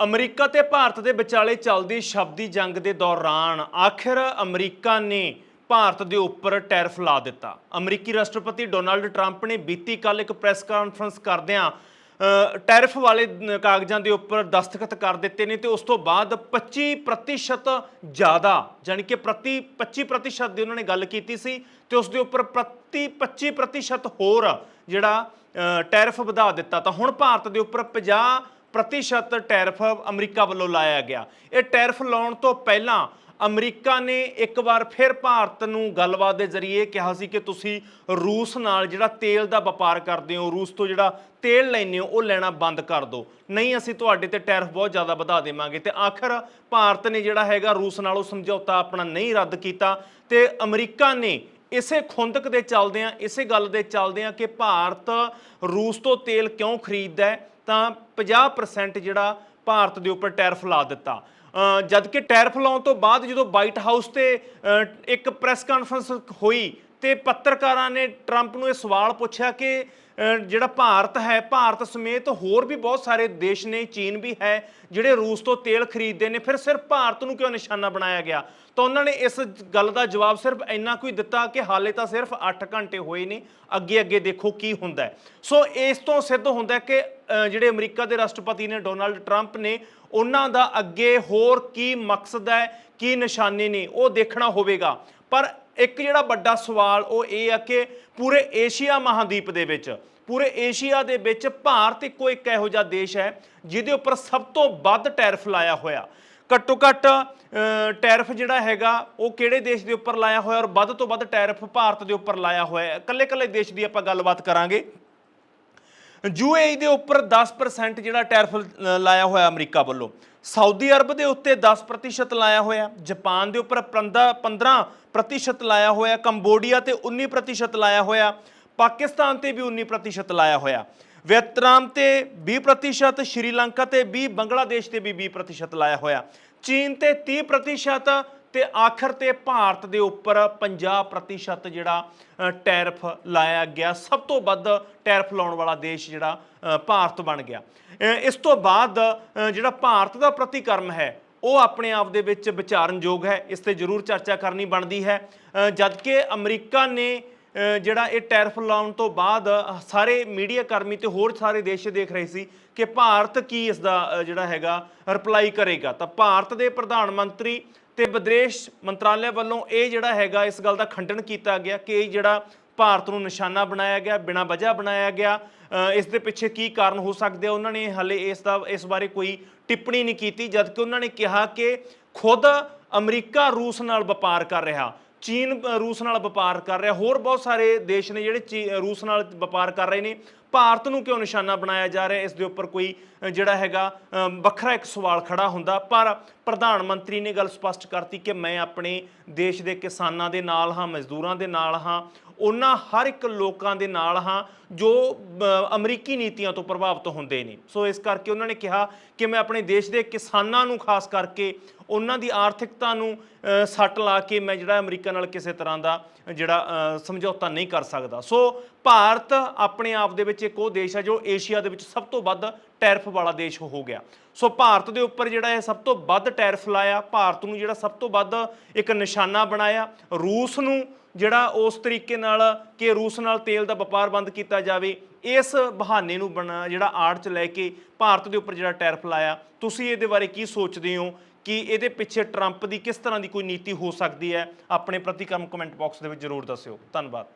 America ਤੇ ਭਾਰਤ ਦੇ ਵਿਚਾਲੇ ਚੱਲਦੀ ਸ਼ਬਦੀ ਜੰਗ ਦੇ ਦੌਰਾਨ ਆਖਿਰ ਅਮਰੀਕਾ ਨੇ ਭਾਰਤ ਦੇ ਉੱਪਰ ਟੈਰਫ ਲਾ ਦਿੱਤਾ। ਅਮਰੀਕੀ ਰਾਸ਼ਟਰਪਤੀ ਡੋਨਾਲਡ ਟਰੰਪ ਨੇ ਬੀਤੀ ਕੱਲ ਇੱਕ ਪ੍ਰੈਸ ਕਾਨਫਰੰਸ ਕਰਦਿਆਂ ਅ, ਟੈਰਿਫ ਵਾਲੇ ਕਾਗਜ਼ਾਂ ਦੇ ਉੱਪਰ ਦਸਤਖਤ ਕਰ ਦਿੱਤੇ ਨੇ ਤੇ ਉਸ ਤੋਂ ਬਾਅਦ 25% ਜ਼ਿਆਦਾ ਯਾਨੀ ਕਿ ਪ੍ਰਤੀ 25% ਦੀ ਉਹਨਾਂ ਨੇ ਗੱਲ ਕੀਤੀ ਸੀ ਤੇ ਉਸ ਦੇ ਉੱਪਰ ਪ੍ਰਤੀ 25% ਹੋਰ ਜਿਹੜਾ ਅ, ਟੈਰਿਫ ਵਧਾ ਦਿੱਤਾ। ਤਾਂ ਹੁਣ ਭਾਰਤ ਦੇ ਉੱਪਰ 50 ਪ੍ਰਤੀਸ਼ਤ ਟੈਰਫ ਅਮਰੀਕਾ ਵੱਲੋਂ ਲਾਇਆ ਗਿਆ। ਇਹ ਟੈਰਫ ਲਾਉਣ ਤੋਂ ਪਹਿਲਾਂ ਅਮਰੀਕਾ ਨੇ ਇੱਕ ਵਾਰ ਫਿਰ ਭਾਰਤ ਨੂੰ ਗੱਲਬਾਤ ਦੇ ਜ਼ਰੀਏ ਕਿਹਾ ਸੀ ਕਿ ਤੁਸੀਂ ਰੂਸ ਨਾਲ ਜਿਹੜਾ ਤੇਲ ਦਾ ਵਪਾਰ ਕਰਦੇ ਹੋ, ਰੂਸ ਤੋਂ ਜਿਹੜਾ ਤੇਲ ਲੈਂਦੇ ਹੋ, ਉਹ ਲੈਣਾ ਬੰਦ ਕਰ ਦਿਓ। ਨਹੀਂ, ਅਸੀਂ ਤੁਹਾਡੇ ਤੇ ਟੈਰਫ ਬਹੁਤ ਜ਼ਿਆਦਾ ਵਧਾ ਦੇਵਾਂਗੇ। ਤੇ ਆਖਰ ਭਾਰਤ ਨੇ ਜਿਹੜਾ ਹੈਗਾ ਰੂਸ ਨਾਲ ਉਹ ਸਮਝੌਤਾ ਆਪਣਾ ਨਹੀਂ ਰੱਦ ਕੀਤਾ ਤੇ ਅਮਰੀਕਾ ਨੇ ਇਸੇ ਖੁੰਦਕ ਦੇ ਚੱਲਦਿਆਂ, ਇਸੇ ਗੱਲ ਦੇ ਚੱਲਦਿਆਂ ਕਿ ਭਾਰਤ ਰੂਸ ਤੋਂ ਤੇਲ ਕਿਉਂ ਖਰੀਦਦਾ ਹੈ? ਤਾਂ 50% ਜਿਹੜਾ ਭਾਰਤ ਦੇ ਉੱਪਰ ਟੈਰਫ ਲਾ ਦਿੱਤਾ। ਜਦਕਿ ਟੈਰਫ ਲਾਉਣ ਤੋਂ ਬਾਅਦ ਜਦੋਂ ਵਾਈਟ ਹਾਊਸ ਤੇ ਇੱਕ ਪ੍ਰੈਸ ਕਾਨਫਰੰਸ ਹੋਈ ਤੇ ਪੱਤਰਕਾਰਾਂ ਨੇ ਟਰੰਪ ਨੂੰ ਇਹ ਸਵਾਲ ਪੁੱਛਿਆ ਕਿ ਜਿਹੜਾ ਭਾਰਤ ਹੈ, ਭਾਰਤ ਸਮੇਤ ਹੋਰ ਵੀ ਬਹੁਤ ਸਾਰੇ ਦੇਸ਼ ਨੇ, ਚੀਨ ਵੀ ਹੈ, ਜਿਹੜੇ ਰੂਸ ਤੋਂ ਤੇਲ ਖਰੀਦਦੇ ਨੇ, ਫਿਰ ਸਿਰਫ ਭਾਰਤ ਨੂੰ ਕਿਉਂ ਨਿਸ਼ਾਨਾ ਬਣਾਇਆ ਗਿਆ? ਤਾਂ ਉਹਨਾਂ ਨੇ ਇਸ ਗੱਲ ਦਾ ਜਵਾਬ ਸਿਰਫ ਇੰਨਾ ਕੋਈ ਦਿੱਤਾ ਕਿ ਹਾਲੇ ਤਾਂ ਸਿਰਫ 8 ਘੰਟੇ ਹੋਏ ਨੇ ਅੱਗੇ ਅੱਗੇ ਦੇਖੋ ਕੀ ਹੁੰਦਾ ਸੋ ਇਸ ਤੋਂ ਸਿੱਧ ਹੁੰਦਾ ਕਿ ਜਿਹੜੇ ਅਮਰੀਕਾ ਦੇ ਰਾਸ਼ਟਰਪਤੀ ਨੇ ਡੋਨਾਲਡ ਟਰੰਪ ਨੇ, ਉਹਨਾਂ ਦਾ ਅੱਗੇ ਹੋਰ ਕੀ ਮਕਸਦ ਹੈ, ਕੀ ਨਿਸ਼ਾਨੇ ਨੇ, ਉਹ ਦੇਖਣਾ ਹੋਵੇਗਾ। ਪਰ ਇੱਕ ਜਿਹੜਾ ਵੱਡਾ ਸਵਾਲ ਉਹ ਇਹ ਆ ਕਿ ਪੂਰੇ ਏਸ਼ੀਆ ਮਹਾਦੀਪ ਦੇ ਵਿੱਚ, ਪੂਰੇ ਏਸ਼ੀਆ ਦੇ ਵਿੱਚ ਭਾਰਤ ਇੱਕੋ ਇੱਕ ਇਹੋ ਜਿਹਾ ਦੇਸ਼ ਹੈ ਜਿਹਦੇ ਉੱਪਰ ਸਭ ਤੋਂ ਵੱਧ ਟੈਰਫ ਲਾਇਆ ਹੋਇਆ। ਘੱਟੋ ਘੱਟ ਟੈਰਫ ਜਿਹੜਾ ਹੈਗਾ ਉਹ ਕਿਹੜੇ ਦੇਸ਼ ਦੇ ਉੱਪਰ ਲਾਇਆ ਹੋਇਆ ਔਰ ਵੱਧ ਤੋਂ ਵੱਧ ਟੈਰਫ ਭਾਰਤ ਦੇ ਉੱਪਰ ਲਾਇਆ ਹੋਇਆ ਹੈ? ਇਕੱਲੇ ਇਕੱਲੇ ਦੇਸ਼ ਦੀ ਆਪਾਂ ਗੱਲਬਾਤ ਕਰਾਂਗੇ। ਯੂਏਈ ਦੇ ਉੱਪਰ 10% ਜਿਹੜਾ ਟੈਰਫ ਲ- ਲਾਇਆ ਹੋਇਆ ਅਮਰੀਕਾ ਵੱਲੋਂ। ਸਾਊਦੀ ਅਰਬ ਦੇ ਉੱਤੇ 10% ਲਾਇਆ ਹੋਇਆ, ਜਾਪਾਨ ਦੇ ਉੱਪਰ 15% ਲਾਇਆ ਹੋਇਆ, ਕੰਬੋਡੀਆ ਤੇ 19% ਲਾਇਆ ਹੋਇਆ, ਪਾਕਿਸਤਾਨ ਤੇ ਵੀ 19% ਲਾਇਆ ਹੋਇਆ। ਵੀਅਤਨਾਮ ਤੇ 20% ਸ਼੍ਰੀਲੰਕਾ ਤੇ 20 ਬੰਗਲਾਦੇਸ਼ ਤੇ ਵੀ 20% ਲਾਇਆ ਹੋਇਆ। ਚੀਨ ਤੇ 30% ਤੇ ਆਖਰ ਤੇ ਭਾਰਤ ਦੇ ਉੱਪਰ 50% ਜਿਹੜਾ ਟੈਰਫ ਲਾਇਆ ਗਿਆ। ਸਭ ਤੋਂ ਵੱਧ ਟੈਰਫ ਲਾਉਣ ਵਾਲਾ ਦੇਸ਼ ਜਿਹੜਾ ਭਾਰਤ ਬਣ ਗਿਆ। ਇਸ ਤੋਂ ਬਾਅਦ ਜਿਹੜਾ ਭਾਰਤ ਦਾ ਪ੍ਰਤੀਕਰਮ ਹੈ, ਉਹ ਆਪਣੇ ਆਪ ਦੇ ਵਿੱਚ ਵਿਚਾਰਨਯੋਗ ਹੈ। ਇਸ ਤੇ ਜ਼ਰੂਰ ਚਰਚਾ ਕਰਨੀ ਬਣਦੀ ਹੈ। ਜਦਕਿ ਅਮਰੀਕਾ ਨੇ ਜਿਹੜਾ ਇਹ ਟੈਰਫ ਲਾਉਣ ਤੋਂ ਬਾਅਦ ਸਾਰੇ ਮੀਡੀਆ ਕਰਮੀ ਤੇ ਹੋਰ ਸਾਰੇ ਦੇਸ਼ ਦੇਖ ਰਹੇ ਸੀ ਕਿ ਭਾਰਤ ਕੀ ਇਸ ਦਾ ਜਿਹੜਾ ਹੈਗਾ ਰਿਪਲਾਈ ਕਰੇਗਾ। ਤਾਂ ਭਾਰਤ ਦੇ ਪ੍ਰਧਾਨ ਮੰਤਰੀ ਤੇ ਵਿਦੇਸ਼ ਮੰਤਰਾਲੇ ਵੱਲੋਂ ਇਹ ਜਿਹੜਾ ਹੈਗਾ, ਇਸ ਗੱਲ ਦਾ ਖੰਡਨ ਕੀਤਾ ਗਿਆ ਕਿ ਇਹ ਜਿਹੜਾ ਭਾਰਤ ਨੂੰ ਨਿਸ਼ਾਨਾ ਬਣਾਇਆ ਗਿਆ, ਬਿਨਾਂ ਵਜ੍ਹਾ ਬਣਾਇਆ ਗਿਆ। ਇਸ ਦੇ ਪਿੱਛੇ ਕੀ ਕਾਰਨ ਹੋ ਸਕਦੇ ਆ? ਉਹਨਾਂ ਨੇ ਹਲੇ ਇਸ ਦਾ, ਇਸ ਬਾਰੇ ਕੋਈ ਟਿੱਪਣੀ ਨਹੀਂ ਕੀਤੀ, ਜਦਕਿ ਉਹਨਾਂ ਨੇ ਕਿਹਾ ਕਿ ਖੁਦ ਅਮਰੀਕਾ, ਰੂਸ ਨਾਲ ਵਪਾਰ ਕਰ ਰਿਹਾ। ਚੀਨ ਰੂਸ ਨਾਲ ਵਪਾਰ ਕਰ ਰਿਹਾ। ਹੋਰ ਬਹੁਤ ਸਾਰੇ ਦੇਸ਼ ਨੇ ਜਿਹੜੇ ਚੀ- ਰੂਸ ਨਾਲ ਵਪਾਰ ਕਰ ਰਹੇ ਨੇ। ਭਾਰਤ ਨੂੰ ਕਿਉਂ ਨਿਸ਼ਾਨਾ ਬਣਾਇਆ ਜਾ ਰਿਹਾ? ਇਸ ਦੇ ਉੱਪਰ ਕੋਈ ਜਿਹੜਾ ਹੈਗਾ ਵੱਖਰਾ ਇੱਕ ਸਵਾਲ ਖੜਾ ਹੁੰਦਾ। ਪਰ ਪ੍ਰਧਾਨ ਮੰਤਰੀ ਨੇ ਗੱਲ ਸਪਸ਼ਟ ਕਰਤੀ ਕਿ ਮੈਂ ਆਪਣੇ ਦੇਸ਼ ਦੇ ਕਿਸਾਨਾਂ ਦੇ ਨਾਲ ਹਾਂ, ਮਜ਼ਦੂਰਾਂ ਦੇ ਨਾਲ ਹਾਂ। ਉਹਨਾਂ ਹਰ ਇੱਕ ਲੋਕਾਂ ਦੇ ਨਾਲ ਹਾਂ ਜੋ ਅਮਰੀਕੀ ਨੀਤੀਆਂ ਤੋਂ ਪ੍ਰਭਾਵਿਤ ਹੁੰਦੇ ਨੇ। ਸੋ ਇਸ ਕਰਕੇ ਉਹਨਾਂ ਨੇ ਕਿਹਾ ਕਿ ਮੈਂ ਆਪਣੇ ਦੇਸ਼ ਦੇ ਕਿਸਾਨਾਂ ਨੂੰ, ਖਾਸ ਕਰਕੇ ਉਹਨਾਂ ਦੀ ਆਰਥਿਕਤਾ ਨੂੰ ਸੱਟ ਲਾ ਕੇ ਮੈਂ ਜਿਹੜਾ ਅਮਰੀਕਾ ਨਾਲ ਕਿਸੇ ਤਰ੍ਹਾਂ ਦਾ ਜਿਹੜਾ ਸਮਝੌਤਾ ਨਹੀਂ ਕਰ ਸਕਦਾ। ਸੋ ਭਾਰਤ ਆਪਣੇ ਆਪ ਦੇ ਵਿੱਚ ਵਿੱਚ ਇੱਕ ਉਹ ਦੇਸ਼ ਹੈ ਜੋ ਏਸ਼ੀਆ ਦੇ ਵਿੱਚ ਸਭ ਤੋਂ ਵੱਧ ਟੈਰਫ ਵਾਲਾ ਦੇਸ਼ ਹੋ ਗਿਆ। ਸੋ ਭਾਰਤ ਦੇ ਉੱਪਰ ਜਿਹੜਾ ਇਹ ਸਭ ਤੋਂ ਵੱਧ ਟੈਰਫ ਲਾਇਆ, ਭਾਰਤ ਨੂੰ ਜਿਹੜਾ ਸਭ ਤੋਂ ਵੱਧ ਇੱਕ ਨਿਸ਼ਾਨਾ ਬਣਾਇਆ, ਰੂਸ ਨੂੰ ਜਿਹੜਾ ਉਸ ਤਰੀਕੇ ਨਾਲ ਕਿ ਰੂਸ ਨਾਲ ਤੇਲ ਦਾ ਵਪਾਰ ਬੰਦ ਕੀਤਾ ਜਾਵੇ, ਇਸ ਬਹਾਨੇ ਨੂੰ ਬਣਾ ਜਿਹੜਾ ਆੜ ਚ ਲੈ ਕੇ ਭਾਰਤ ਦੇ ਉੱਪਰ ਜਿਹੜਾ ਟੈਰਫ ਲਾਇਆ। ਤੁਸੀਂ ਇਹਦੇ ਬਾਰੇ ਕੀ ਸੋਚਦੇ ਹੋ? ਕਿ ਇਹਦੇ ਪਿੱਛੇ ਟਰੰਪ ਦੀ ਕਿਸ ਤਰ੍ਹਾਂ ਦੀ ਕੋਈ ਨੀਤੀ ਹੋ ਸਕਦੀ ਹੈ? ਆਪਣੇ ਪ੍ਰਤੀਕਰਮ ਕਮੈਂਟ ਬਾਕਸ ਦੇ ਵਿੱਚ ਜ਼ਰੂਰ ਦੱਸਿਓ। ਧੰਨਵਾਦ।